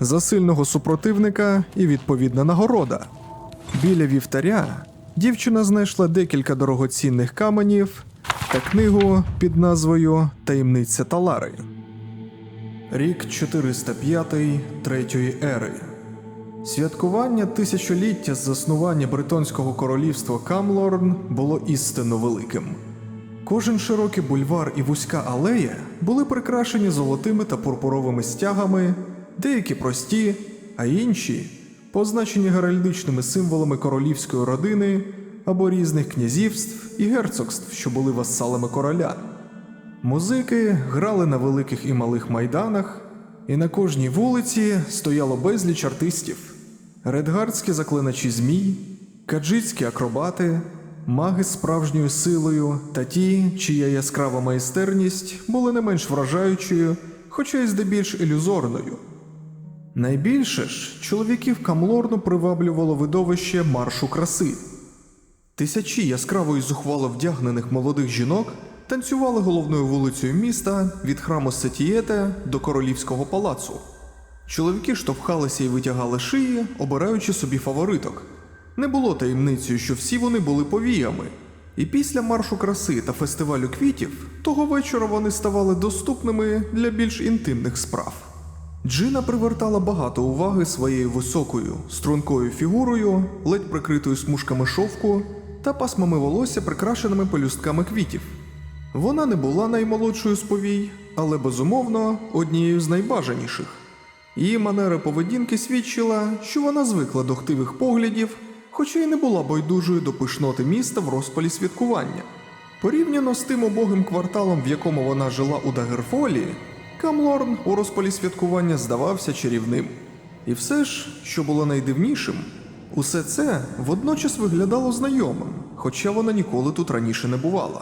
за сильного супротивника і відповідна нагорода. Біля вівтаря дівчина знайшла декілька дорогоцінних каменів та книгу під назвою Таємниця Талари. Рік 405 третьої ери. Святкування тисячоліття з заснування Бритонського королівства Камлорн було істинно великим. Кожен широкий бульвар і вузька алея були прикрашені золотими та пурпуровими стягами, деякі прості, а інші позначені геральдичними символами королівської родини або різних князівств і герцогств, що були васалами короля. Музики грали на великих і малих майданах, і на кожній вулиці стояло безліч артистів: редгардські заклиначі змій, каджицькі акробати, маги з справжньою силою та ті, чия яскрава майстерність були не менш вражаючою, хоча й здебільш ілюзорною. Найбільше ж чоловіків Камлорну приваблювало видовище маршу краси. Тисячі яскраво і зухвало вдягнених молодих жінок танцювали головною вулицею міста від храму Сетієте до королівського палацу. Чоловіки штовхалися і витягали шиї, обираючи собі фавориток. Не було таємницею, що всі вони були повіями. І після маршу краси та фестивалю квітів того вечора вони ставали доступними для більш інтимних справ. Джина привертала багато уваги своєю високою, стрункою фігурою, ледь прикритою смужками шовку та пасмами волосся, прикрашеними пелюстками квітів. Вона не була наймолодшою з повій, але безумовно однією з найбажаніших. Її манера поведінки свідчила, що вона звикла до хтивих поглядів, хоча й не була байдужою до пишноти міста в розпалі святкування. Порівняно з тим убогим кварталом, в якому вона жила у Дагерфолі, Камлорн у розпалі святкування здавався чарівним. І все ж, що було найдивнішим, усе це водночас виглядало знайомим, хоча вона ніколи тут раніше не бувала.